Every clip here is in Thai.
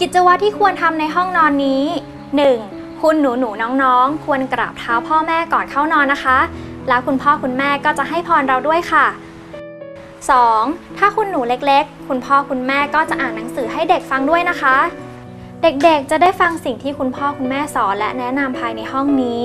กิจวัตรที่ควรทำในห้องนอนนี้ 1. คุณหนูหนูน้องๆ ควรกราบเท้าพ่อแม่ก่อนเข้านอนนะคะ แล้วคุณพ่อคุณแม่ก็จะให้พรเราด้วยค่ะ 2. ถ้าคุณหนูเล็กๆ คุณพ่อคุณแม่ก็จะอ่านหนังสือให้เด็กฟังด้วยนะคะ เด็กๆ จะได้ฟังสิ่งที่คุณพ่อคุณแม่สอนและแนะนำภายในห้องนี้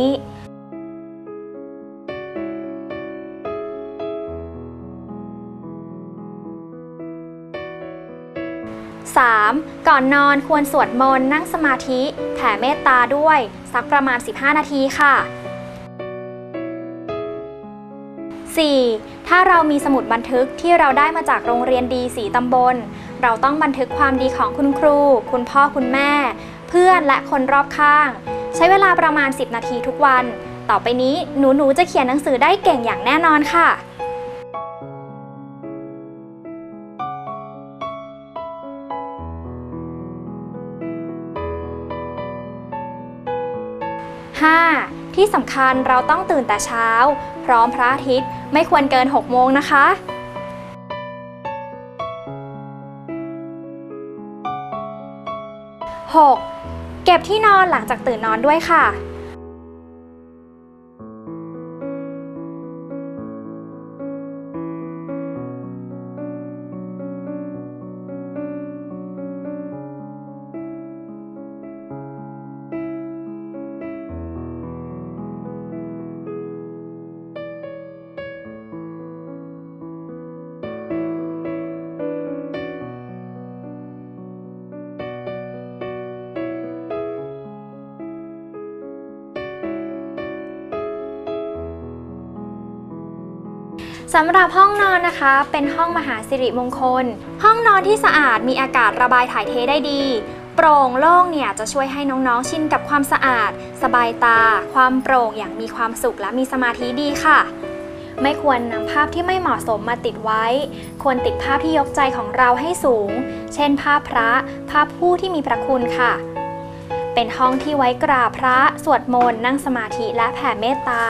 3. ก่อนนอนควรสวดมนต์นั่งสมาธิแผ่เมตตาด้วย สักประมาณ 15 นาทีค่ะ 4. ถ้าเรามีสมุดบันทึกที่เราได้มาจากโรงเรียนดีสีตำบล เราต้องบันทึกความดีของคุณครู คุณพ่อคุณแม่ เพื่อนและคนรอบข้าง ใช้เวลาประมาณ 10 นาทีทุกวัน ต่อไปนี้หนูหนูๆจะเขียนหนังสือได้เก่งอย่างแน่นอนค่ะ 5. ที่สำคัญเราต้องตื่นแต่เช้า พร้อมพระอาทิตย์ไม่ควรเกิน 6 โมงนะคะ 6. เก็บที่นอนหลังจากตื่นนอนด้วยค่ะ สำหรับห้องนอนนะคะ เป็นห้องมหาสิริมงคล ห้องนอนที่สะอาดมีอากาศระบายถ่ายเทได้ดี โปร่งโล่งเนี่ยจะช่วยให้น้องๆชินกับความสะอาด สบายตา ความโปร่งอย่างมีความสุขและมีสมาธิดีค่ะ ไม่ควรนำภาพที่ไม่เหมาะสมมาติดไว้ ควรติดภาพที่ยกใจของเราให้สูง เช่น ภาพพระ ภาพผู้ที่มีพระคุณค่ะ เป็นห้องที่ไว้กราบพระ สวดมนต์นั่งสมาธิและแผ่เมตตา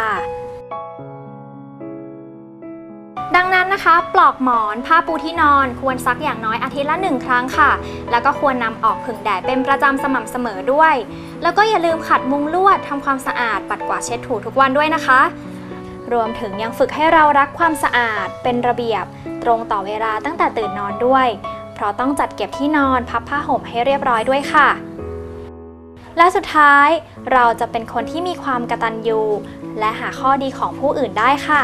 นะคะ ปลอกหมอนผ้าปูที่นอนควรซักอย่างน้อยอาทิตย์ละหนึ่งครั้งค่ะ แล้วก็ควรนำออกผึ่งแดดเป็นประจำสม่ำเสมอด้วย แล้วก็อย่าลืมขัดมุงลวดทำความสะอาดปัดกวาดเช็ดถูทุกวันด้วยนะคะ รวมถึงยังฝึกให้เรารักความสะอาด เป็นระเบียบ ตรงต่อเวลาตั้งแต่ตื่นนอนด้วย เพราะต้องจัดเก็บที่นอนพับผ้าห่มให้เรียบร้อยด้วยค่ะและสุดท้ายเราจะเป็นคนที่มีความกระตัญญูและหาข้อดีของผู้อื่นได้ค่ะ